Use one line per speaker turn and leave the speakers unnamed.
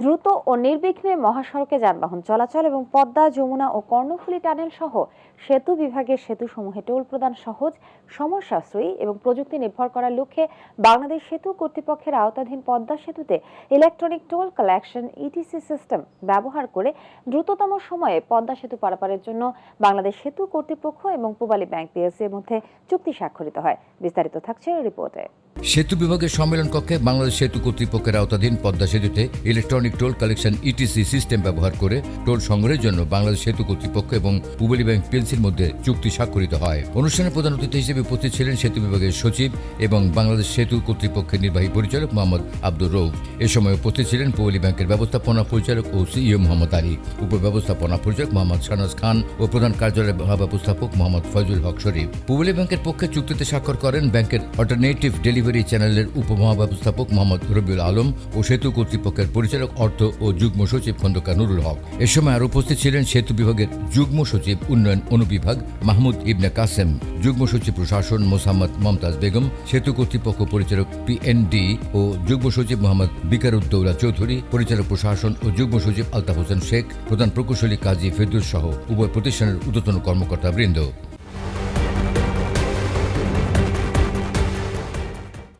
দ্রুত ও নির্বিঘ্নে মহাসড়কে যানবাহন চলাচল এবং পদ্মা, যমুনা ও কর্ণফুলী টানেল সহ সেতু বিভাগের সেতুসমূহে টোল প্রদান সহজ সময় সাশ্রয়ী এবং প্রযুক্তি নির্ভর করার লক্ষ্যে বাংলাদেশ সেতু কর্তৃপক্ষের আওতাধীন পদ্মা সেতুতে electronic toll collection ETC system ব্যবহার করে দ্রুততম সময়ে পদ্মা সেতু পারাপারের জন্য বাংলাদেশ সেতু কর্তৃপক্ষ এবং পূবালী ব্যাংক পিএলসি এর মধ্যে চুক্তি স্বাক্ষরিত হয়। বিস্তারিত থাকছে রিপোর্টে।
সেতু বিভাগের সম্মেলন কক্ষে বাংলাদেশ সেতু কর্তৃপক্ষের আওতাধীন পদ্মা সেতুতে electronic toll collection ETC system ব্যবহার করে টোল সংগ্রহের জন্য বাংলাদেশ সেতু কর্তৃপক্ষ এবং পুবলি ব্যাংক পিএলসির মধ্যে চুক্তি স্বাক্ষরিত হয়। অনুষ্ঠানে প্রধান অতিথি হিসেবে উপস্থিত ছিলেন সেতু বিভাগের সচিব এবং বাংলাদেশ সেতু কর্তৃপক্ষের নির্বাহী পরিচালক মোহাম্মদ আব্দুর রৌফ এ সময় উপস্থিত ছিলেন পুবলি ব্যাংকের ব্যবস্থাপনা পরিচালক ও সিইও মোহাম্মদ আলী উপব্যবস্থাপনা পরিচালক মোহাম্মদ শাহনাজ খান ও প্রধান কার্যালয়ের মহাব্যবস্থাপক মোহাম্মদ ফয়জুল হক শরীফ। পুবলি ব্যাংকের পক্ষে চুক্তিতে স্বাক্ষর করেন ব্যাংকের অল্টারনেটিভ ডেলিভারি চ্যানেলের উপমহাব্যবস্থাপক মোহাম্মদ রবিউল আলম ও সেতু কর্তৃপক্ষের পরিচালক অর্থ ও যুগ্ম সচিব খন্দকার নুরুল হক। এ সময় আর উপস্থিত ছিলেন সেতু বিভাগের যুগ্ম সচিব উন্নয়ন অনুবিভাগ মাহমুদ ইবনে কাসেম, যুগ্ম সচিব প্রশাসন মোসাম্মদ মমতাজ বেগম, সেতু কর্তৃপক্ষ পরিচালক পি পিএনডি ও যুগ্ম সচিব মোহাম্মদ বিকারুদ্দৌলা চৌধুরী, পরিচালক প্রশাসন ও যুগ্ম সচিব আলতাফ হোসেন শেখ, প্রধান প্রকৌশলী কাজী ফেরদুস সহ উভয় প্রতিষ্ঠানের ঊর্ধ্বতন কর্মকর্তা বৃন্দ